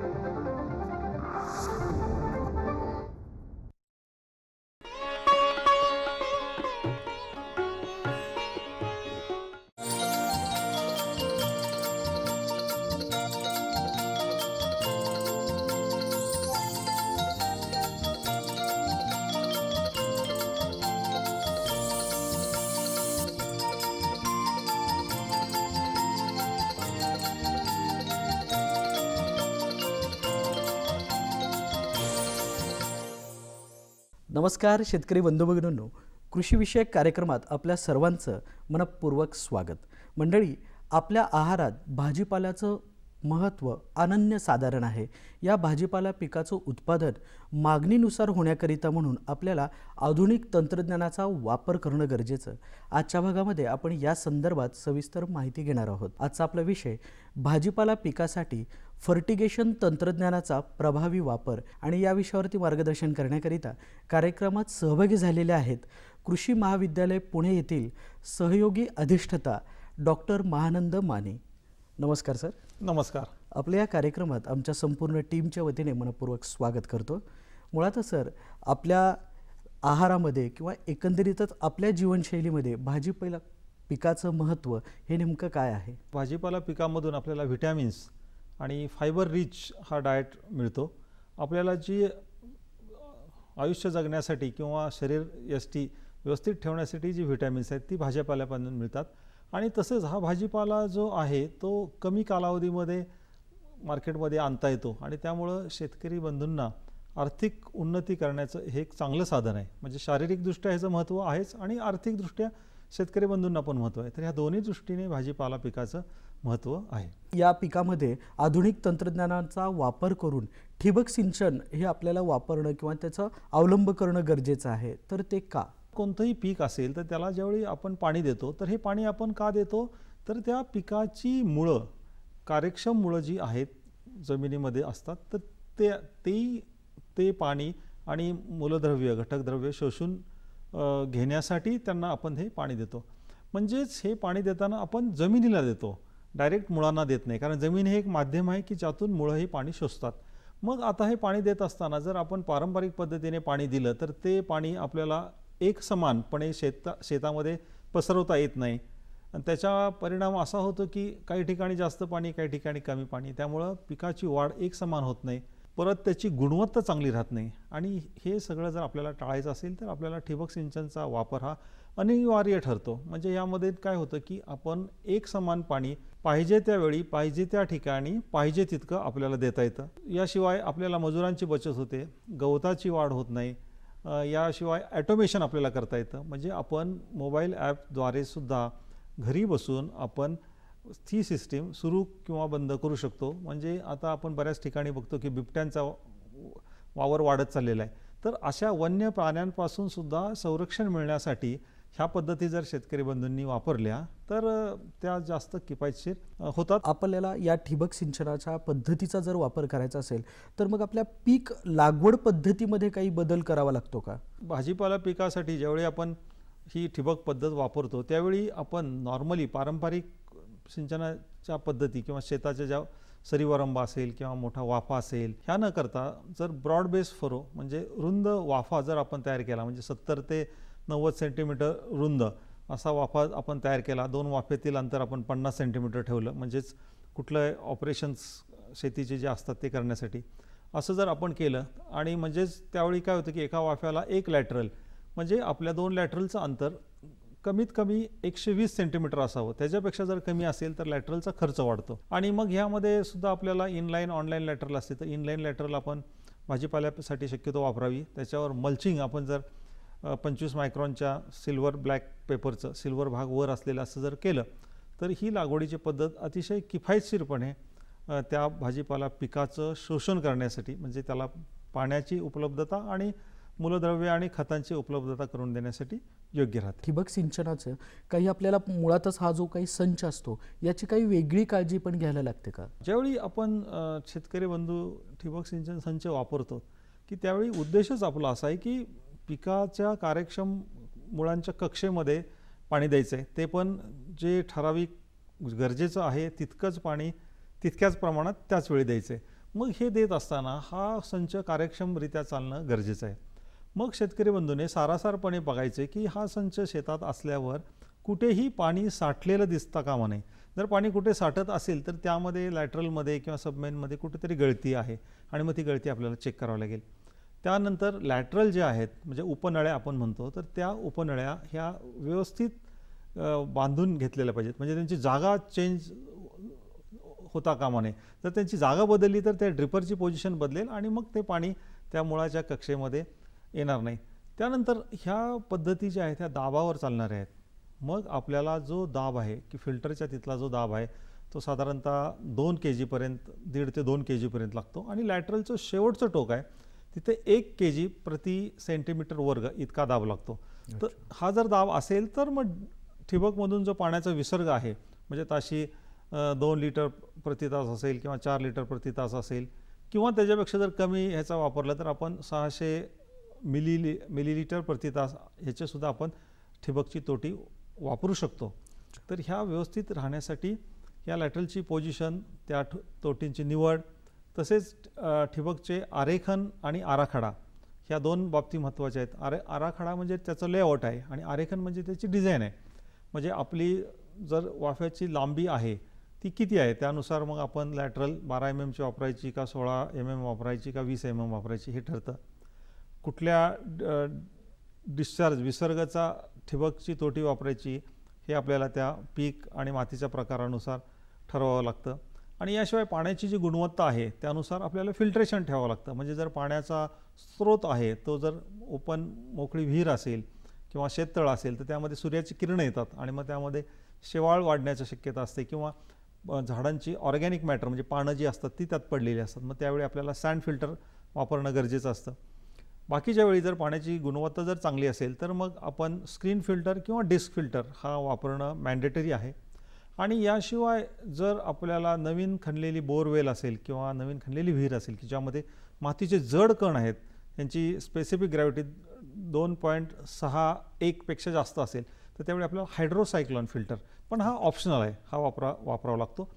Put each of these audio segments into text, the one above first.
Thank you. नमस्कार शेतकरी बंधू भगिनींनो कृषीविषयक कार्यक्रमात आपल्या सर्वांचं मनपूर्वक स्वागत. मंडळी आपल्या आहारात भाजीपाल्याचं महत्त्व अनन्य साधारण आहे. या भाजीपाला पिकाचं उत्पादन मागणीनुसार होण्याकरिता म्हणून आपल्याला आधुनिक तंत्रज्ञानाचा वापर करणं गरजेचं. आजच्या भागामध्ये आपण या संदर्भात सविस्तर माहिती घेणार आहोत. आजचा आपला विषय भाजीपाला पिकासाठी फर्टिगेशन तंत्रज्ञानाचा प्रभावी वापर आणि या विषयावरती मार्गदर्शन करण्याकरिता कार्यक्रमात सहभागी झालेले आहेत कृषी महाविद्यालय पुणे येथील सहयोगी अधिष्ठता डॉक्टर महानंद माने. नमस्कार सर. नमस्कार. आपल्या या कार्यक्रमात आमच्या संपूर्ण टीमच्या वतीने मनपूर्वक स्वागत करतो. मुळातच सर आपल्या आहारामध्ये किंवा एकंदरीतच आपल्या जीवनशैलीमध्ये भाजीपाला पिकाचं महत्त्व हे नेमकं काय आहे? भाजीपाला पिकामधून आपल्याला व्हिटॅमिन्स आणि फायबर रिच हा डाएट मिळतो. आपल्याला जी आयुष्य जगण्यासाठी किंवा शरीर यष्टी व्यवस्थित ठेवण्यासाठी जी व्हिटॅमिन्स आहेत ती भाजीपाल्यापासून मिळतात. आणि तसेच हा भाजीपाला जो आहे तो कमी कालावधीमध्ये मार्केटमध्ये आणता येतो आणि त्यामुळं शेतकरी बंधूंना आर्थिक उन्नती करण्याचं हे एक चांगलं साधन आहे. म्हणजे शारीरिकदृष्ट्या ह्याचं महत्त्व आहेच आणि आर्थिकदृष्ट्या शेतकरी बंधूंना पण महत्त्व आहे. तर ह्या दोन्ही दृष्टीने भाजीपाला पिकाचं महत्त्व आहे. या पिकामध्ये आधुनिक तंत्रज्ञानाचा वापर करून ठिबक सिंचन हे आपल्याला वापरणं किंवा त्याचा अवलंब करणं गरजेचं आहे. तर ते का? कोणतंही पीक असेल तर त्याला ज्यावेळी आपण पाणी देतो तर हे पाणी आपण का देतो? तर त्या पिकाची मुळं कार्यक्षम मुळं जी आहेत जमिनीमध्ये असतात तर ते ते ते पाणी आणि मूलद्रव्य घटकद्रव्य शोषून घेण्यासाठी त्यांना आपण हे पाणी देतो. म्हणजेच हे पाणी देताना आपण जमिनीला देतो. डायरेक्ट मुळांना देत नाही. कारण जमीन हे एक माध्यम आहे की ज्यातून मुळं हे पाणी शोषतात. मग आता हे पाणी देत असताना जर आपण पारंपरिक पद्धतीने पाणी दिलं तर ते पाणी आपल्याला एक समानपणे शेता शेतामध्ये पसरवता येत नाही. आणि त्याचा परिणाम असा होतो की काही ठिकाणी जास्त पाणी काही ठिकाणी कमी पाणी. त्यामुळं पिकाची वाढ एक समान होत नाही. परत त्याची गुणवत्ता चांगली राहत नाही. आणि हे सगळं जर आपल्याला टाळायचं असेल तर आपल्याला ठिबक सिंचनचा वापर हा अनिवार्य ठरतो. म्हणजे यामध्ये काय होतं की आपण एक समान पाणी पाहिजे त्यावेळी पाहिजे त्या ठिकाणी पाहिजे तितकं आपल्याला देता येतं. याशिवाय आपल्याला मजुरांची बचत होते. गवताची वाढ होत नाही. याशिवाय ॲटोमेशन आपल्याला करता येतं. म्हणजे आपण मोबाईल ॲपद्वारे सुद्धा घरी बसून आपण ती सिस्टीम सुरू किंवा बंद करू शकतो. म्हणजे आता आपण बऱ्याच ठिकाणी बघतो की बिबट्यांचा वावर वाढत चाललेला आहे. तर अशा वन्य प्राण्यांपासून सुद्धा संरक्षण मिळण्यासाठी ह्या पद्धती जर शेतकरी बंधूंनी वापरल्या तर त्या जास्त किफायतशीर होतात. आपल्याला या ठिबक सिंचनाच्या पद्धतीचा जर वापर करायचा असेल तर मग आपल्या पीक लागवड पद्धतीमध्ये काही बदल करावा लागतो का? भाजीपाला पिकासाठी ज्यावेळी आपण ही ठिबक पद्धत वापरतो त्यावेळी आपण नॉर्मली पारंपरिक सिंचनाच्या पद्धती किंवा शेताच्या ज्या सरीवरंबा असेल किंवा मोठा वाफा असेल ह्या न करता जर ब्रॉड बेस फरो म्हणजे रुंद वाफा जर आपण तयार केला म्हणजे सत्तर ते नव्वद सेंटीमीटर रुंद असा वाफा आपण तयार केला. दोन वाफेतील अंतर आपण पन्नास सेंटीमीटर ठेवलं. म्हणजेच कुठलं ऑपरेशन्स शेतीचे जे असतात ते करण्यासाठी. असं जर आपण केलं आणि म्हणजेच त्यावेळी काय होतं की एका वाफ्याला एक लॅटरल म्हणजे आपल्या दोन लॅटरलचं अंतर कमीत कमी एकशे वीस सेंटीमीटर असावं. त्याच्यापेक्षा जर कमी असेल तर लॅटरलचा खर्च वाढतो. आणि मग ह्यामध्ये सुद्धा आपल्याला इनलाईन ऑनलाईन लॅटरल असते. तर इनलाईन लॅटरल आपण भाजीपाल्यासाठी शक्यतो वापरावी. त्याच्यावर मल्चिंग आपण जर पंचवीस मायक्रॉनच्या सिल्वर ब्लॅक पेपरचं सिल्वर भाग वर असलेलं असं जर केलं तर ही लागवडीची पद्धत अतिशय किफायतशीरपणे त्या भाजीपाला पिकाचं शोषण करण्यासाठी म्हणजे त्याला पाण्याची उपलब्धता आणि मूलद्रव्य आणि खतांची उपलब्धता करून देण्यासाठी योग्य राहते. ठिबक सिंचनाचं काही आपल्याला मुळातच हा जो काही संच असतो याची काही वेगळी काळजी पण घ्यायला लागते का? ज्यावेळी आपण शेतकरी बंधू ठिबक सिंचन संच वापरतो की त्यावेळी उद्देशच आपला असा आहे की पिकाच्या कार्यक्षम मुळांच्या कक्षेमध्ये पाणी द्यायचं आहे ते पण जे ठराविक गरजेचं आहे तितकंच पाणी तितक्याच प्रमाणात त्याच वेळी द्यायचं आहे मग हे देत असताना हा संच कार्यक्षमरित्या चालणं गरजेचं आहे. मग शेतकरी बंधूने सारासारपणे बघायचे की हा संच शेतात असल्यावर कुठेही पाणी साठलेलं दिसता कामा नये जर पाणी कुठे साठत असेल तर त्यामध्ये लॅटरलमध्ये किंवा सबमेनमध्ये कुठेतरी गळती आहे आणि मग ती गळती आपल्याला चेक करावी लागेल. त्यानंतर लॅटरल जे आहेत म्हणजे उपनळ्या आपण म्हणतो तर त्या उपनळ्या ह्या व्यवस्थित बांधून घेतलेल्या पाहिजेत. म्हणजे त्यांची जागा चेंज होता कामा नये. जर त्यांची जागा बदलली तर त्या ड्रिपरची पोझिशन बदलेल आणि मग ते पाणी त्या मुळाच्या कक्षेमध्ये येणार नाही. त्यानंतर ह्या पद्धती ज्या आहेत ह्या दाबावर चालणाऱ्या आहेत. मग आपल्याला जो दाब आहे की फिल्टरच्या तिथला जो दाब आहे तो साधारणतः दोन के जीपर्यंत दीड ते दोन के जीपर्यंत लागतो. आणि लॅटरलचं शेवटचं टोक आहे तिथे एक के जी प्रति सेंटीमीटर वर्ग इतका दाब लागतो. तर हा जर दाब असेल तर मग ठिबकमधून जो पाण्याचा विसर्ग आहे म्हणजे ताशी दोन लिटर प्रति तास असेल किंवा चार लिटर प्रति तास असेल किंवा त्याच्यापेक्षा जर कमी ह्याचा वापरला तर आपण सहाशे मिली मिलीलिटर प्रति तास ह्याचेसुद्धा आपण ठिबकची तोटी वापरू शकतो. तर ह्या व्यवस्थित राहण्यासाठी या लॅटरलची पोझिशन त्या ठ- तोटींची निवड तसेच ठिबकचे आरेखन आणि आराखडा ह्या दोन बाबती महत्त्वाच्या आहेत. आरे आराखडा म्हणजे त्याचं लेआउट आहे आणि आरेखन म्हणजे त्याची डिझाईन आहे. म्हणजे आपली जर वाफ्याची लांबी आहे ती किती आहे? त्यानुसार मग आपण लॅटरल बारा एम एमची वापरायची का सोळा एम एम वापरायची का वीस एम एम वापरायची हे ठरतं. कुठल्या डिस्चार्ज विसर्गाचा ठिबकची तोटी वापरायची हे आपल्याला त्या पीक आणि मातीच्या प्रकारानुसार ठरवावं लागतं. आणि याशिवाय पाण्याची जी गुणवत्ता आहे त्यानुसार आपल्याला फिल्ट्रेशन ठेवावं लागतं. म्हणजे जर पाण्याचा स्रोत आहे तो जर ओपन मोकळी विहीर असेल किंवा शेततळ असेल तर त्यामध्ये सूर्याची किरणं येतात आणि मग त्यामध्ये शेवाळ वाढण्याची शक्यता असते किंवा झाडांची ऑर्गॅनिक मॅटर म्हणजे पानं जी असतात ती त्यात पडलेली असतात. मग त्यावेळी आपल्याला सँड फिल्टर वापरणं गरजेचं असतं. बाकीच्या वेळी जर पाण्याची गुणवत्ता जर चांगली असेल तर मग आपण स्क्रीन फिल्टर किंवा डिस्क फिल्टर हा वापरणं मॅन्डेटरी आहे. आणि याशिवाय जर आपल्याला नवीन खणलेली बोरवेल असेल किंवा नवीन खणलेली विहीर असेल की ज्यामध्ये मातीचे जड कण आहेत त्यांची स्पेसिफिक ग्रॅव्हिटी दोन पॉईंट सहा एकपेक्षा जास्त असेल तर त्यावेळी आपल्याला हायड्रोसायक्लॉन फिल्टर पण हा ऑप्शनल आहे हा वापरा वापरावा लागतो.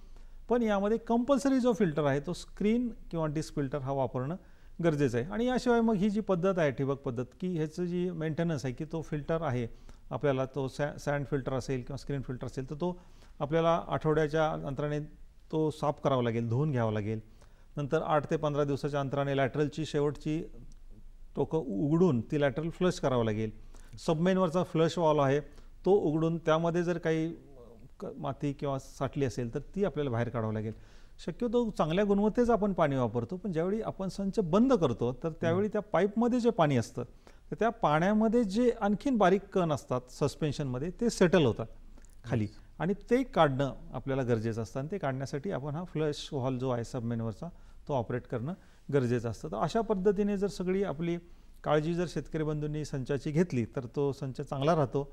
पण यामध्ये कंपल्सरी जो फिल्टर आहे तो स्क्रीन किंवा डिस्क फिल्टर हा वापरणं गरजेचं आहे. आणि याशिवाय मग ही जी पद्धत आहे ठिबक पद्धत की ह्याचं जी मेंटेनन्स आहे की तो फिल्टर आहे आपल्याला तो सॅ सँड फिल्टर असेल किंवा स्क्रीन फिल्टर असेल तर तो आपल्याला आठवड्याच्या अंतराने तो साफ करावा लागेल धुवून घ्यावा लागेल. नंतर आठ ते पंधरा दिवसाच्या अंतराने लॅटरलची शेवटची टोकं उघडून ती लॅटरल फ्लश करावं लागेल. सबमेनवरचा फ्लश वॉल आहे तो उघडून त्यामध्ये जर काही क- माती किंवा साठली असेल तर ती आपल्याला बाहेर काढावं लागेल. शक्यतो चांगल्या गुणवत्तेचं आपण पाणी वापरतो पण ज्यावेळी आपण संच बंद करतो तर त्यावेळी त्या पाईपमध्ये जे पाणी असतं तर त्या पाण्यामध्ये जे आणखीन बारीक कण असतात सस्पेन्शनमध्ये ते सेटल होतात खाली. आणि ते काढणं आपल्याला गरजेचं असतं. आणि ते काढण्यासाठी आपण हा फ्लश हॉल जो आहे सबमेनवरचा तो ऑपरेट करणं गरजेचं असतं. तर अशा पद्धतीने जर सगळी आपली काळजी जर शेतकरी बंधूंनी संचाची घेतली तर तो संच चांगला राहतो.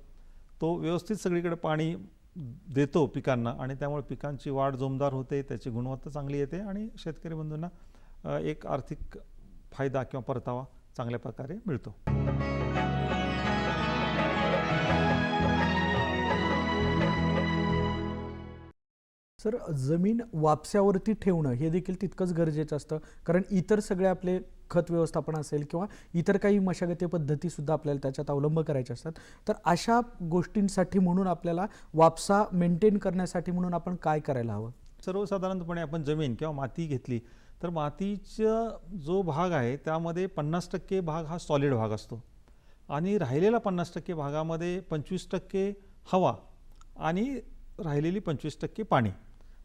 तो व्यवस्थित सगळीकडे पाणी देतो पिकांना आणि त्यामुळे पिकांची वाढ जोमदार होते त्याची गुणवत्ता चांगली येते आणि शेतकरी बंधूंना एक आर्थिक फायदा किंवा परतावा चांगल्या प्रकारे मिळतो. सर जमीन वापस्यावरती ठेवणं हे देखील तितकंच गरजेचं असतं. कारण इतर सगळे आपले खत व्यवस्थापन असेल किंवा इतर काही मशागती पद्धतीसुद्धा आपल्याला त्याच्यात अवलंब करायचे असतात. तर अशा गोष्टींसाठी म्हणून आपल्याला वापसा मेंटेन करण्यासाठी म्हणून आपण काय करायला हवं? सर्वसाधारणपणे आपण जमीन किंवा माती घेतली तर मातीचा जो भाग आहे त्यामध्ये पन्नास टक्के भाग हा सॉलिड भाग असतो. आणि राहिलेला पन्नास टक्के भागामध्ये पंचवीस टक्के हवा आणि राहिलेली पंचवीस टक्के पाणी.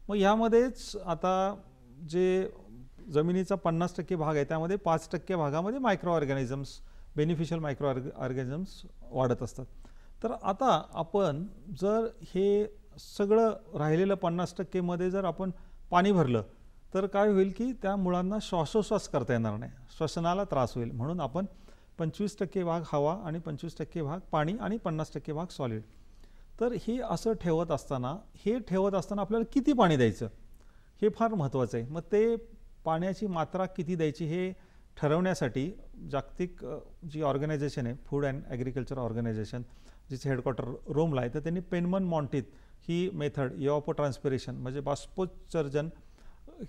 मग ह्यामध्येच आता जे जमिनीचा पन्नास टक्के भाग आहे त्यामध्ये पाच टक्के भागामध्ये micro organisms beneficial micro org organisms वाढत असतात. तर आता आपण जर हे सगळं राहिलेलं पन्नास टक्केमध्ये जर आपण पाणी भरलं तर काय होईल की त्या मुळांना श्वासोश्वास करता येणार नाही. श्वसनाला त्रास होईल. म्हणून आपण पंचवीस टक्के भाग हवा आणि पंचवीस टक्के भाग पाणी आणि पन्नास टक्के भाग सॉलिड तर हे असं ठेवत असताना हे ठेवत असताना आपल्याला किती पाणी द्यायचं? हे फार महत्त्वाचं आहे. मग ते पाण्याची मात्रा किती द्यायची हे ठरवण्यासाठी जागतिक जी ऑर्गनायझेशन आहे फूड अँड ॲग्रिकल्चर ऑर्गनायझेशन जिचं हेडक्वार्टर रोमला आहे तर त्यांनी पेनमन मॉन्टीत ही मेथड यॉपो ट्रान्सपिरेशन म्हणजे बाष्पोत्सर्जन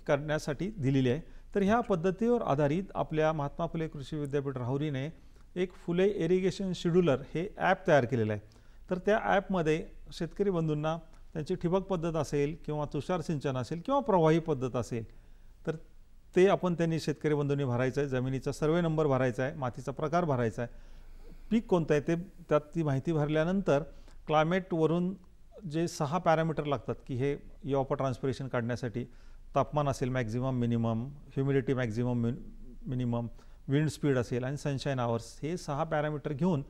करण्यासाठी दिलेली आहे. तर तर ह्या पद्धतीवर आधारित आपल्या महात्मा फुले कृषी विद्यापीठ राहुरीने एक फुले इरिगेशन शेड्युलर हे ॲप तयार केलेलं आहे. तर त्या ॲपमध्ये शेतकरी बंधूंना त्यांची ठिबक पद्धत असेल किंवा तुषार सिंचन असेल किंवा प्रवाही पद्धत असेल तर ते आपण त्यांनी शेतकरी बंधूंनी भरायचं आहे जमिनीचा सर्वे नंबर भरायचा आहे मातीचा प्रकार भरायचा आहे. पीक कोणतं आहे ते त्यात ती माहिती भरल्यानंतर क्लायमेटवरून जे सहा पॅरामीटर लागतात की हे यॉपर ट्रान्सपिरेशन काढण्यासाठी तापमान असेल maximum minimum humidity maximum minimum wind speed असेल आणि सनशाईन आवर्स हे सहा पॅरामीटर घेऊन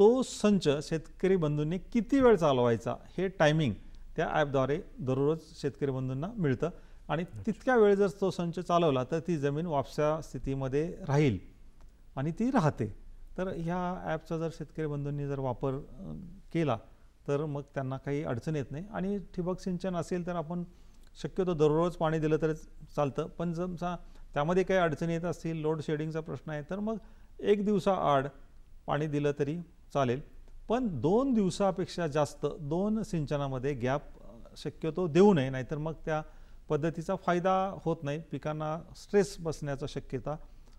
तो संच शेतकरी बंधूंनी किती वेळ चालवायचा हे टायमिंग त्या ॲपद्वारे दररोज शेतकरी बंधूंना मिळतं. आणि तितक्या वेळ जर तो संच चालवला तर ती जमीन वापसा स्थितीमध्ये राहील आणि ती राहते. तर ह्या ॲपचा जर शेतकरी बंधूंनी जर वापर केला तर मग त्यांना काही अडचण येत नाही. आणि ठिबक सिंचन असेल तर आपण शक्यतो दररोज पाणी दिलं तर चालतं. पण समजा त्यामध्ये काही अडचणी येत असतील लोड शेडिंगचा प्रश्न आहे तर मग एक दिवसाआड पाणी दिलं तरी चालेल. पण दोन दिवसापेक्षा जास्त दोन सिंचनामध्ये गॅप शक्यतो देऊ नये नाहीतर मग त्या पद्धतीचा फायदा होत नाही. पिकांना स्ट्रेस बसण्याचा शक्यता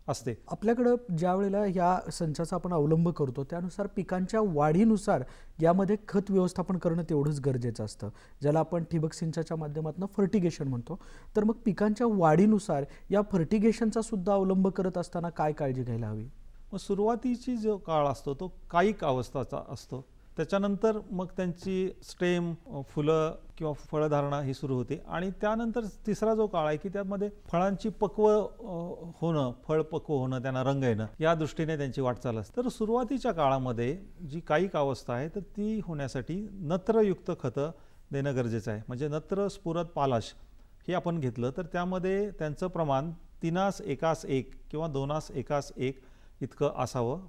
असते. आपल्याकडं ज्या वेळेला या संचाचा आपण अवलंब करतो त्यानुसार पिकांच्या वाढीनुसार यामध्ये खत व्यवस्थापन करणं तेवढंच गरजेचं असतं. ज्याला आपण ठिबक सिंचाच्या माध्यमातून फर्टिगेशन म्हणतो. तर मग पिकांच्या वाढीनुसार या फर्टिगेशनचा सुद्धा अवलंब करत असताना काय काळजी घ्यायला हवी? मग सुरुवातीची जो काळ असतो तो कायिक अवस्थाचा असतो. त्याच्यानंतर मग त्यांची स्टेम फुलं किंवा फळधारणा ही सुरू होते. आणि त्यानंतर तिसरा जो काळ आहे की त्यामध्ये फळांची पक्व होणं फळ पक्व होणं त्यांना रंग येणं या दृष्टीने त्यांची वाटचाल असते. तर सुरुवातीच्या काळामध्ये जी कायिक अवस्था आहे तर ती होण्यासाठी नत्रयुक्त खतं देणं गरजेचं आहे. म्हणजे नत्र स्फुरत पालाश हे आपण घेतलं तर त्यामध्ये त्यांचं प्रमाण तिनास एकास एक किंवा दोनास एकास एक इतकं असावं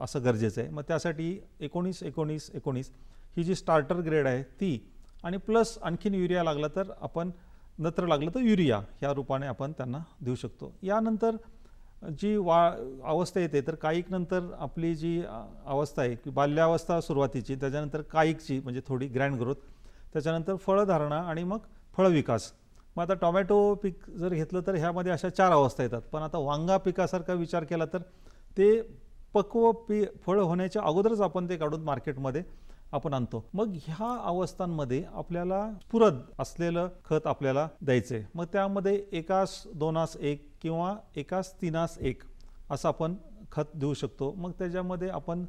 असं गरजेचं आहे. मग त्यासाठी एकोणीस एकोणीस एकोणीस ही जी स्टार्टर ग्रेड आहे ती आणि प्लस आणखीन युरिया लागला तर आपण नत्र लागलं तर युरिया ह्या रूपाने आपण त्यांना देऊ शकतो. यानंतर जी वा अवस्था येते तर कायिक नंतर आपली जी अवस्था आहे की बाल्यावस्था सुरुवातीची त्याच्यानंतर कायिकची म्हणजे थोडी ग्रँड ग्रोथ त्याच्यानंतर फळधारणा आणि मग फळविकास. मग आता टोमॅटो पीक जर घेतलं तर ह्यामध्ये अशा चार अवस्था येतात. पण आता वांगा पिकासारखा विचार केला तर ते पक्व पी फळ होण्याच्या अगोदरच आपण ते काढून मार्केटमध्ये आपण आणतो. मग ह्या अवस्थांमध्ये आपल्याला पुरद असलेलं खत आपल्याला द्यायचं आहे मग त्यामध्ये एकास दोनास एक किंवा एकास तीनास एक असं आपण खत देऊ शकतो. मग त्याच्यामध्ये आपण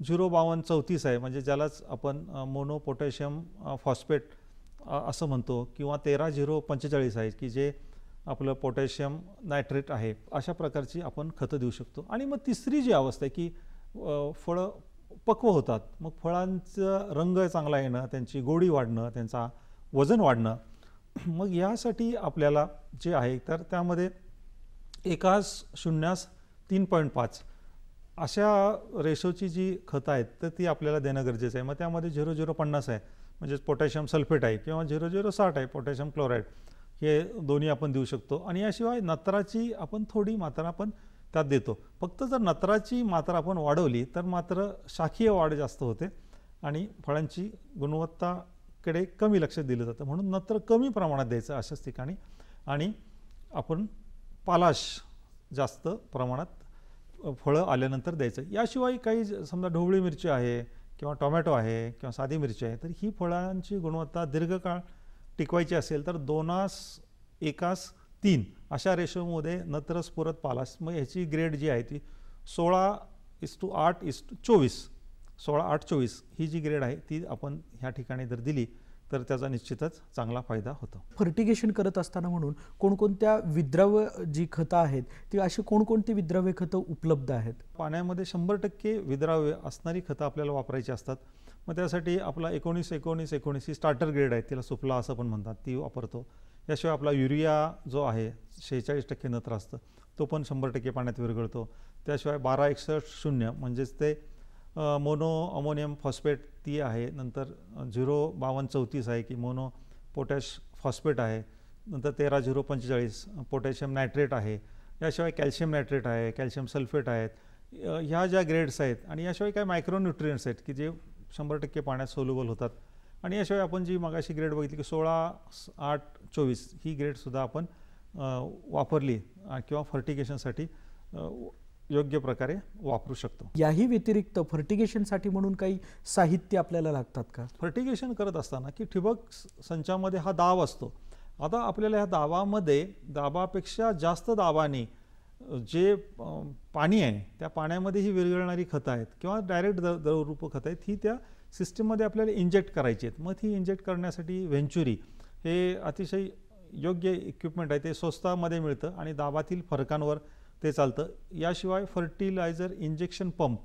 झिरो बावन्न चौतीस आहे म्हणजे ज्यालाच आपण मोनो पोटॅशियम फॉस्फेट असं म्हणतो किंवा तेरा झिरो पंचेचाळीस आहे की जे आपलं पोटॅशियम नायट्रेट आहे अशा प्रकारची आपण खतं देऊ शकतो. आणि मग तिसरी जी अवस्था आहे की फळं पक्व होतात. मग फळांचं रंग चांगला येणं त्यांची गोडी वाढणं त्यांचा वजन वाढणं मग यासाठी आपल्याला जे आहे तर त्यामध्ये एकास शून्यास तीन पॉईंट पाच अशा रेशोची जी खतं आहेत तर ती आपल्याला देणं गरजेचं आहे. मग त्यामध्ये झिरो झिरो पन्नास आहे. म्हणजेच पोटॅशियम सल्फेट आहे किंवा झिरो झिरो साठ आहे पोटॅशियम क्लोराईड. हे दोन्ही आपण देऊ शकतो. आणि याशिवाय नत्राची आपण थोडी मात्रा आपण त्यात देतो. फक्त जर नत्राची मात्रा आपण वाढवली तर मात्र शाखीय वाढ जास्त होते आणि फळांची गुणवत्ताकडे कमी लक्ष दिलं जातं. म्हणून नत्र कमी प्रमाणात द्यायचं अशाच ठिकाणी. आणि आपण पालाश जास्त प्रमाणात फळं आल्यानंतर द्यायचं. याशिवाय काही ज- समजा ढोबळी मिरची आहे किंवा टोमॅटो आहे किंवा साधी मिरची आहे तर ही फळांची गुणवत्ता दीर्घकाळ टिकवायची असेल तर दोनास एकास तीन अशा रेशोमध्ये नत्रस पुरत पालास. मग ह्याची ग्रेड जी आहे ती सोळा इस टू आठ इस टू चोवीस सोळा आठ चोवीस ही जी ग्रेड आहे ती आपण ह्या ठिकाणी जर दिली तर त्याचा निश्चितच चांगला फायदा होतो. फर्टिगेशन करत असताना म्हणून कोणकोणत्या विद्रव्य जी खतं आहेत ती अशी कोणकोणती विद्रव्य खतं उपलब्ध आहेत? पाण्यामध्ये शंभर टक्के विद्राव्य असणारी खतं आपल्याला वापरायची असतात. मग त्यासाठी आपला एकोणीस एकोणीस एकोणीस ही स्टार्टर ग्रेड आहे तिला सुफला असं पण म्हणतात ती वापरतो. याशिवाय आपला युरिया जो आहे शेहेचाळीस टक्के नत्र असतं तो पण शंभर टक्के पाण्यात विरघळतो. त्याशिवाय बारा एकसष्ट शून्य म्हणजेच ते मोनो अमोनियम फॉस्फेट ती आहे. नंतर झिरो बावन्न चौतीस आहे की मोनो पोटॅश फॉस्फेट आहे. नंतर तेरा झिरो पंचेचाळीस पोटॅशियम नायट्रेट आहे. याशिवाय कॅल्शियम नायट्रेट आहे कॅल्शियम सल्फेट आहेत. ह्या ज्या ग्रेड्स आहेत आणि याशिवाय काय मायक्रोन्युट्रियंट्स आहेत की जे शंभर टक्के पाण्यात सोल्युबल होतात. आणि याशिवाय आपण जी मगाशी ग्रेड बघितली की सोळा आठ चोवीस ही ग्रेडसुद्धा आपण वापरली किंवा फर्टिगेशनसाठी योग्य प्रकारे वापरू शकतो. याही व्यतिरिक्त फर्टिगेशनसाठी म्हणून काही साहित्य आपल्याला लागतात का? फर्टिगेशन करत असताना की ठिबक संचामध्ये हा दाब असतो. आता आपल्याला ह्या दाबामध्ये दाबापेक्षा जास्त दाबाने जे पाणी आहे त्या पाण्यामध्ये ही विरघळणारी खतं आहेत किंवा डायरेक्ट द द्रवरूप खतं आहेत ही त्या सिस्टीममध्ये आपल्याला इंजेक्ट करायची आहेत. मग ती इंजेक्ट करण्यासाठी व्हेंचुरी हे अतिशय योग्य इक्विपमेंट आहे. ते स्वस्तामध्ये मिळतं आणि दाबातील फरकांवर ते चालतं. याशिवाय फर्टिलायझर इंजेक्शन पंप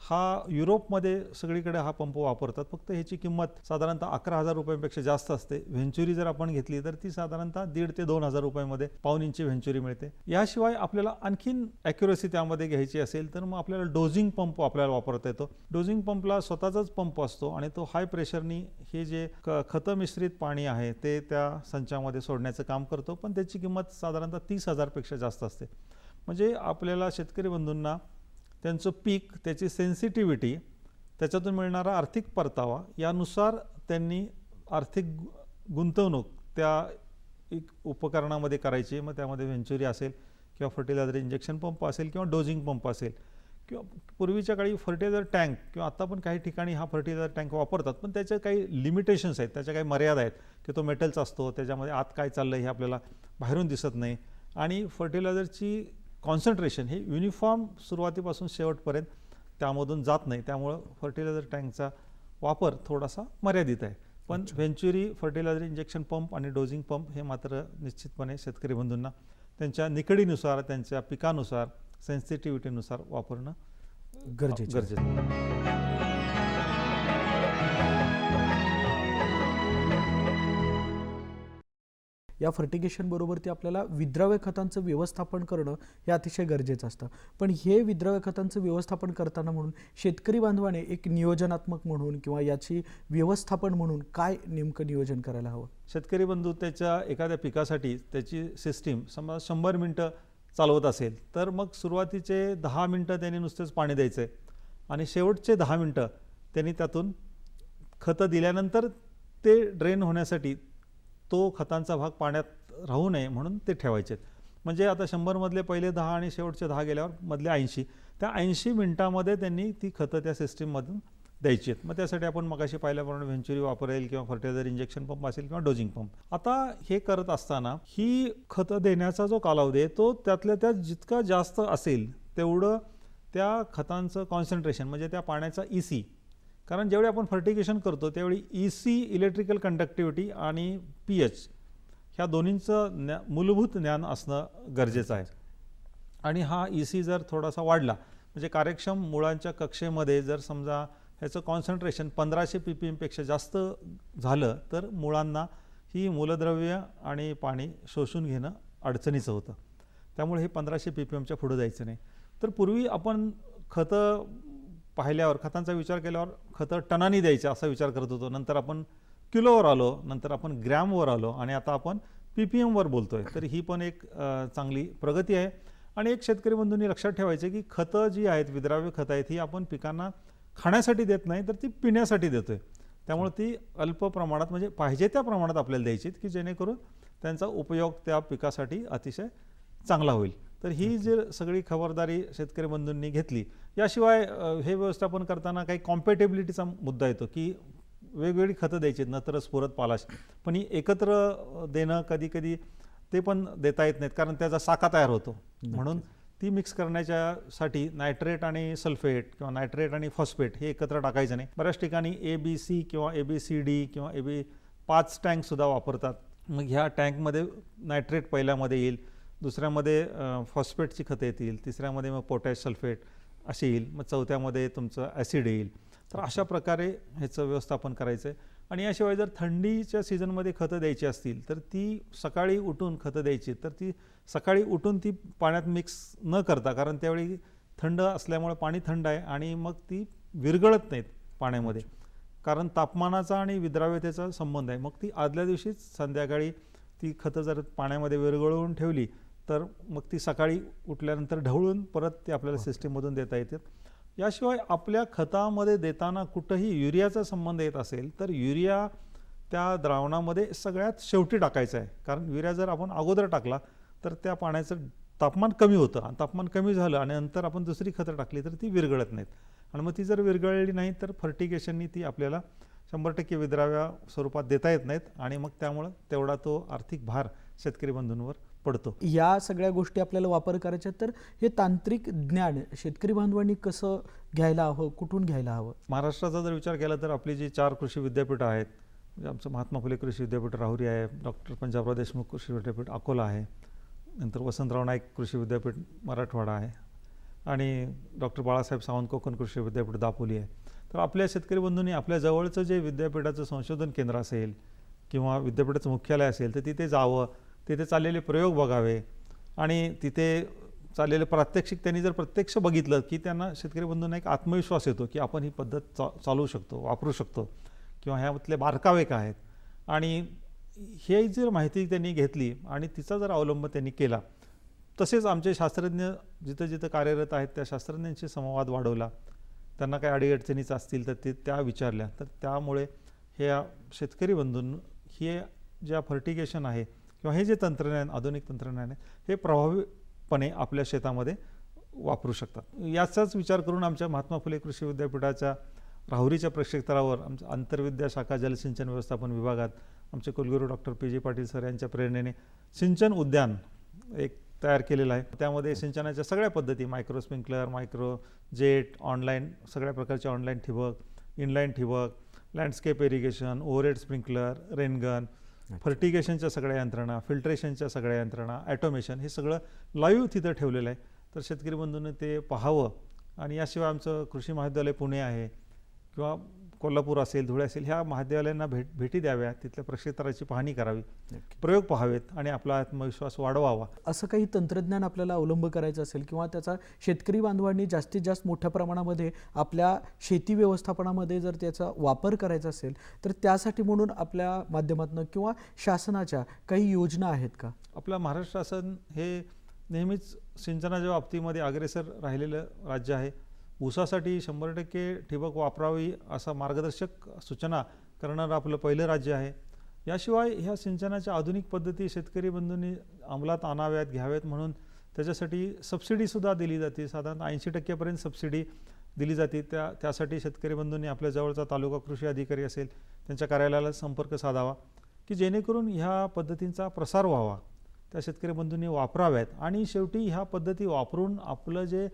हा युरोपमध्ये सगळीकडे हा पंप वापरतात. फक्त ह्याची किंमत साधारणतः अकरा हजार रुपयांपेक्षा जास्त असते. व्हेंचुरी जर आपण घेतली तर ती साधारणतः दीड ते दोन हजार रुपयामध्ये पाऊन इंची व्हेंचुरी मिळते. याशिवाय आपल्याला आणखीन ॲक्युरसी त्यामध्ये घ्यायची असेल तर मग आपल्याला डोजिंग पंप आपल्याला वापरता येतो. डोजिंग पंपला स्वतःचाच पंप असतो आणि तो हाय प्रेशरनी हे जे खत खतं मिश्रित पाणी आहे ते त्या संचामध्ये सोडण्याचं काम करतो. पण त्याची किंमत साधारणतः तीस हजारपेक्षा जास्त असते. म्हणजे आपल्याला शेतकरी बंधूंना त्यांचं पीक त्याची सेन्सिटिव्हिटी त्याच्यातून मिळणारा आर्थिक परतावा यानुसार त्यांनी आर्थिक गुंतवणूक त्या एक उपकरणामध्ये करायची. मग त्यामध्ये व्हेंचुरी असेल किंवा फर्टिलायझर इंजेक्शन पंप असेल किंवा डोजिंग पंप असेल किंवा पूर्वीच्या काळी फर्टिलायझर टँक किंवा आता पण काही ठिकाणी हा फर्टिलायझर टँक वापरतात पण त्याच्या काही लिमिटेशन्स आहेत. त्याच्या काही मर्यादा आहेत की तो मेटलचा असतो त्याच्यामध्ये आत काय चाललं हे आपल्याला बाहेरून दिसत नाही. आणि फर्टिलायझरची कॉन्सन्ट्रेशन हे युनिफॉर्म सुरुवातीपासून शेवटपर्यंत त्यामधून जात नाही. त्यामुळं फर्टिलायझर टँकचा वापर थोडासा मर्यादित आहे. पण व्हेंचुरी फर्टिलायझर इंजेक्शन पंप आणि डोजिंग पंप हे मात्र निश्चितपणे शेतकरी बंधूंना त्यांच्या निकडीनुसार त्यांच्या पिकानुसार सेन्सिटिव्हिटीनुसार वापरणं गरजेचं. गरजेचं या फर्टिगेशनबरोबर ते आपल्याला विद्राव्य खतांचं व्यवस्थापन करणं हे अतिशय गरजेचं असतं. पण हे विद्राव्य खतांचं व्यवस्थापन करताना म्हणून शेतकरी बांधवाने एक नियोजनात्मक म्हणून किंवा याची व्यवस्थापन म्हणून काय नेमकं नियोजन करायला हवं? शेतकरी बंधू त्याच्या एखाद्या पिकासाठी त्याची सिस्टीम समजा शंभर मिनटं चालवत असेल तर मग सुरुवातीचे दहा मिनटं त्यांनी नुसतेच पाणी द्यायचं आहे आणि शेवटचे दहा मिनटं त्यांनी त्यातून खतं दिल्यानंतर ते ड्रेन होण्यासाठी तो खतांचा भाग पाण्यात राहू नये म्हणून ते ठेवायचे आहेत. म्हणजे आता शंभरमधले पहिले दहा आणि शेवटचे दहा गेल्यावर मधले ऐंशी. त्या ऐंशी मिनटामध्ये त्यांनी ती खतं त्या सिस्टीममधून द्यायची आहेत. मग त्यासाठी आपण मगाशी पाहिल्याप्रमाणे व्हेंचुरी वापरेल किंवा फर्टिलायझर इंजेक्शन पंप असेल किंवा डोजिंग पंप. आता हे करत असताना ही खतं देण्याचा जो कालावधी आहे तो त्यातल्या त्यात जितका जास्त असेल तेवढं त्या खतांचं कॉन्सन्ट्रेशन म्हणजे त्या पाण्याचा ई सी कारण जेवढे आपण फर्टिगेशन करतो त्यावेळी ई सी इलेक्ट्रिकल कंडक्टिव्हिटी आणि पी एच ह्या दोन्हींचं ज्ञा मूलभूत ज्ञान असणं गरजेचं आहे. आणि हा ई सी जर थोडासा वाढला म्हणजे कार्यक्षम मुळांच्या कक्षेमध्ये जर समजा ह्याचं कॉन्सन्ट्रेशन पंधराशे पी पी एमपेक्षा जास्त झालं तर मुळांना ही मूलद्रव्य आणि पाणी शोषून घेणं अडचणीचं होतं. त्यामुळे हे पंधराशे पी पी एमच्या पुढं जायचं नाही. तर पूर्वी आपण खतं पाहिल्यावर खतांचा विचार केल्यावर खतं टनानी द्यायचं असा विचार करत होतो. नंतर आपण किलोवर आलो नंतर आपण ग्रॅमवर आलो आणि आता आपण पी पी एमवर बोलतोय. तर ही पण एक चांगली प्रगती आहे. आणि एक शेतकरी बंधूंनी लक्षात ठेवायचं की खतं जी आहेत विद्राव्य खतं आहेत ही आपण पिकांना खाण्यासाठी देत नाही तर ती पिण्यासाठी देतो आहे त्यामुळे ती अल्प प्रमाणात म्हणजे पाहिजे त्या प्रमाणात आपल्याला द्यायची की जेणेकरून त्यांचा उपयोग त्या पिकासाठी अतिशय चांगला होईल. तर ही जी सगळी खबरदारी शेतकरी बंधूंनी घेतली याशिवाय हे व्यवस्थापन करताना काही कॉम्पॅटेबिलिटीचा मुद्दा येतो की वेगवेगळी खतं द्यायची नत्र स्फुरत पालाश. पण ही एकत्र देणं कधी कधी ते पण देता येत नाहीत कारण त्याचा साका तयार होतो. म्हणून ती मिक्स करण्याच्यासाठी नायट्रेट आणि सल्फेट किंवा नायट्रेट आणि फॉस्फेट हे एकत्र टाकायचं नाही. बऱ्याच ठिकाणी ए बी सी किंवा ए बी सी डी किंवा ए बी पाच टँकसुद्धा वापरतात. मग ह्या टँकमध्ये नायट्रेट पहिल्यामध्ये येईल. दुसऱ्यामध्ये फॉस्फेटची खतं येतील तिसऱ्यामध्ये मग पोटॅश सल्फेट असे येईल मग चौथ्यामध्ये तुमचं ॲसिड येईल. तर अशा प्रकारे ह्याचं व्यवस्थापन करायचं आहे आणि याशिवाय जर थंडीच्या सीझनमध्ये खतं द्यायची असतील तर ती सकाळी उठून खतं द्यायची तर ती सकाळी उठून ती पाण्यात मिक्स न करता कारण त्यावेळी थंड असल्यामुळे पाणी थंड आहे आणि मग ती विरघळत नाहीत पाण्यामध्ये. कारण तापमानाचा आणि विद्राव्यतेचा संबंध आहे. मग ती आदल्या दिवशीच संध्याकाळी ती खतं जर पाण्यामध्ये विरघळवून ठेवली तर मग ती सकाळी उठल्यानंतर ढवळून परत ती आपल्याला सिस्टीममधून देता येते. याशिवाय आपल्या खतामध्ये देताना कुठंही युरियाचा संबंध येत असेल तर युरिया त्या द्रावणामध्ये सगळ्यात शेवटी टाकायचा आहे. कारण युरिया जर आपण अगोदर टाकला तर त्या पाण्याचं तापमान कमी होतं आणि तापमान कमी झालं आणि नंतर आपण दुसरी खतं टाकली तर ती विरघळत नाहीत. आणि मग ती जर विरघळली नाही तर फर्टिगेशननी ती आपल्याला शंभर टक्के विद्राव्या स्वरूपात देता येत नाहीत आणि मग त्यामुळं तेवढा तो आर्थिक भार शेतकरी बंधूंवर पडतो. या सगळ्या गोष्टी आपल्याला वापर करायच्या आहेत, तर हे तांत्रिक ज्ञान शेतकरी बांधवांनी कसं घ्यायला हवं कुठून घ्यायला हवं? महाराष्ट्राचा जर विचार केला तर आपली जी चार कृषी विद्यापीठं आहेत म्हणजे आमचं महात्मा फुले कृषी विद्यापीठ राहुरी आहे डॉक्टर पंजाबराव देशमुख कृषी विद्यापीठ अकोला आहे नंतर वसंतराव नाईक कृषी विद्यापीठ मराठवाडा आहे आणि डॉक्टर बाळासाहेब सावंत कोकण कृषी विद्यापीठ दापोली आहे. तर आपल्या शेतकरी बंधूंनी आपल्या जवळचं जे विद्यापीठाचं संशोधन केंद्र असेल किंवा विद्यापीठाचं मुख्यालय असेल तर तिथे जावं तिथे चाललेले प्रयोग बघावे. आणि तिथे चाललेलं प्रात्यक्षिक त्यांनी जर प्रत्यक्ष बघितलं की त्यांना शेतकरी बंधूंना एक आत्मविश्वास येतो की आपण ही पद्धत चा चालवू शकतो वापरू शकतो किंवा ह्यामधले बारकावे काय आहेत. आणि हे जर माहिती त्यांनी घेतली आणि तिचा जर अवलंब त्यांनी केला तसेच आमचे शास्त्रज्ञ जिथं जिथं कार्यरत आहेत त्या शास्त्रज्ञांशी संवाद वाढवला. त्यांना काही अडीअडचणीच असतील तर ते त्या विचारल्या. तर त्यामुळे हे शेतकरी बंधून हे ज्या फर्टिगेशन आहे किंवा हे जे तंत्रज्ञान आधुनिक तंत्रज्ञान आहे हे प्रभावीपणे आपल्या शेतामध्ये वापरू शकतात. याचाच विचार करून आमच्या महात्मा फुले कृषी विद्यापीठाच्या राहुरीच्या प्रक्षेत्रावर आमच्या आंतरविद्या शाखा जलसिंचन व्यवस्थापन विभागात आमचे कुलगुरू doctor P G Patil sir यांच्या प्रेरणेने सिंचन उद्यान एक तयार केलेलं आहे. त्यामध्ये सिंचनाच्या सगळ्या पद्धती micro sprinkler micro jet online सगळ्या प्रकारचे ऑनलाईन ठिबक इनलाईन ठिबक landscape irrigation overhead sprinkler raingun फर्टिगेशनच्या सगळ्या यंत्रणा फिल्ट्रेशनच्या सगळ्या यंत्रणा ॲटोमेशन हे सगळं लाईव्ह तिथं ठेवलेलं आहे. तर शेतकरी बंधूंनी ते पाहावं. आणि याशिवाय आमचं कृषी महाविद्यालय पुणे आहे. किंवा कोल्हापूर असेल धुळे असेल ह्या महाविद्यालयांना भेट भेटी द्याव्या. तिथल्या प्रक्षेत्राची पाहणी करावी. प्रयोग पाहावेत आणि आपला आत्मविश्वास वाढवावा. असं काही तंत्रज्ञान आपल्याला अवलंब करायचं असेल किंवा त्याचा शेतकरी बांधवांनी जास्तीत जास्त मोठ्या प्रमाणामध्ये आपल्या शेती व्यवस्थापनामध्ये जर त्याचा वापर करायचा असेल तर त्यासाठी म्हणून आपल्या माध्यमातून किंवा शासनाच्या काही योजना आहेत का? आपलं महाराष्ट्र शासन हे नेहमीच सिंचनाच्या बाबतीमध्ये अग्रेसर राहिलेलं राज्य आहे. ऊसासाठी शंभर टक्के ठिबक वापरावी असा मार्गदर्शक सूचना करणारं आपलं पहिलं राज्य आहे. याशिवाय ह्या सिंचनाच्या आधुनिक पद्धती शेतकरी बंधूंनी अंमलात आणाव्यात घ्याव्यात म्हणून त्याच्यासाठी सबसिडीसुद्धा दिली जाते. साधारण ऐंशी टक्क्यापर्यंत सबसिडी दिली जाते. त्या त्यासाठी शेतकरी बंधूंनी आपल्या जवळचा तालुका कृषी अधिकारी असेल त्यांच्या कार्यालयाला संपर्क साधावा की जेणेकरून ह्या पद्धतींचा प्रसार व्हावा. त्या शेतकरी बंधूंनी वापराव्यात आणि शेवटी ह्या पद्धती वापरून आपलं जे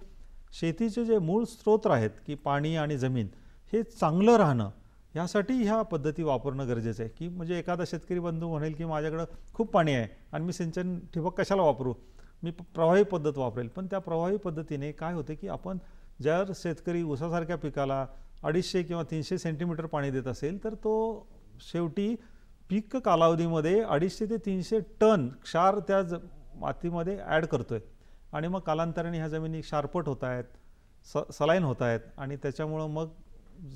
शेतीचे जे मूळ स्रोत आहेत की पाणी आणि जमीन हे चांगलं राहणं ह्यासाठी ह्या पद्धती वापरणं गरजेचं आहे. की म्हणजे एखादा शेतकरी बंधू म्हणेल की माझ्याकडं खूप पाणी आहे आणि मी सिंचन ठिबक कशाला वापरू? मी प्रवाही पद्धत वापरेल. पण त्या प्रवाही पद्धतीने काय होते की आपण जर शेतकरी ऊसासारख्या पिकाला अडीचशे किंवा तीनशे सेंटीमीटर पाणी देत असेल तर तो शेवटी पीक कालावधीमध्ये अडीचशे ते तीनशे टन क्षार त्या ज मातीमध्ये ॲड करतो आहे आणि मग कालांतराने ह्या जमिनी क्षारपट होत आहेत स सलाईन होत आहेत आणि त्याच्यामुळं मग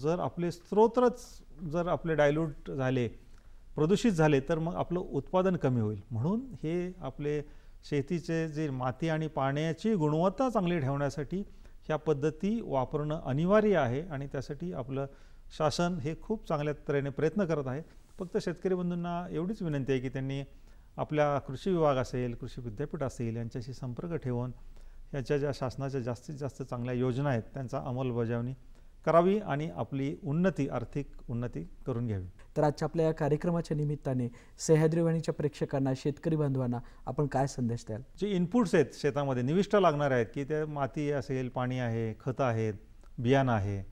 जर आपले स्त्रोत्रच जर आपले डायल्यूट झाले प्रदूषित झाले तर मग आपलं उत्पादन कमी होईल. म्हणून हे आपले शेतीचे जे माती आणि पाण्याची गुणवत्ता चांगली ठेवण्यासाठी ह्या पद्धती वापरणं अनिवार्य आहे आणि त्यासाठी आपलं शासन हे खूप चांगल्या तऱ्हेने प्रयत्न करत आहे. फक्त शेतकरी बंधूंना एवढीच विनंती आहे की त्यांनी आपल्या कृषी विभाग असेल कृषी विद्यापीठ असेल यांच्याशी संपर्क ठेवून ह्याच्या ज्या शासनाच्या जास्तीत जास्त चांगल्या योजना आहेत त्यांचा अंमलबजावणी करावी आणि आपली उन्नती आर्थिक उन्नती करून घ्यावी. तर आजच्या आपल्या या कार्यक्रमाच्या निमित्ताने सह्याद्रीवाणीच्या प्रेक्षकांना शेतकरी बांधवांना आपण काय संदेश द्याल? जे इनपुट्स आहेत शेतामध्ये निविष्ट लागणार आहेत की ते माती असेल पाणी आहे खतं आहेत बियाणं आहे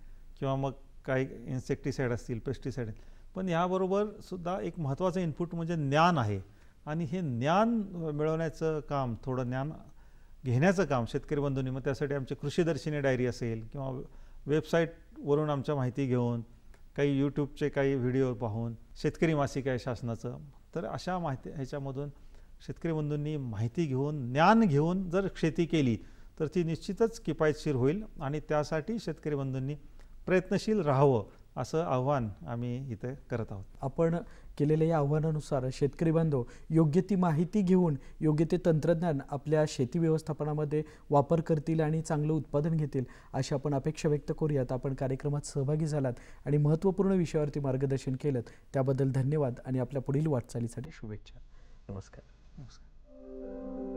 किंवा मग काही इन्सेक्टिसाईड असतील पेस्टिसाईड पण याबरोबर सुद्धा एक महत्त्वाचं इनपुट म्हणजे ज्ञान आहे. आणि हे ज्ञान मिळवण्याचं काम थोडं ज्ञान घेण्याचं काम शेतकरी बंधूंनी मग त्यासाठी आमची कृषीदर्शिनी डायरी असेल किंवा वेबसाईटवरून आमच्या माहिती घेऊन काही यूट्यूबचे काही व्हिडिओ पाहून शेतकरी मासिक आहे शासनाचं तर अशा माहिती ह्याच्यामधून शेतकरी बंधूंनी माहिती घेऊन ज्ञान घेऊन जर शेती केली तर ती निश्चितच किफायतशीर होईल आणि त्यासाठी शेतकरी बंधूंनी प्रयत्नशील राहावं असं आव्हान आम्ही इथे करत आहोत. आपण केलेल्या या आव्हानानुसार शेतकरी बांधव योग्य ती माहिती घेऊन योग्य ते तंत्रज्ञान आपल्या शेती व्यवस्थापनामध्ये वापर करतील आणि चांगलं उत्पादन घेतील अशी आपण अपेक्षा व्यक्त करूयात. आपण कार्यक्रमात सहभागी झालात आणि महत्त्वपूर्ण विषयावरती मार्गदर्शन केलं त्याबद्दल धन्यवाद आणि आपल्या पुढील वाटचालीसाठी शुभेच्छा. नमस्कार. नमस्कार.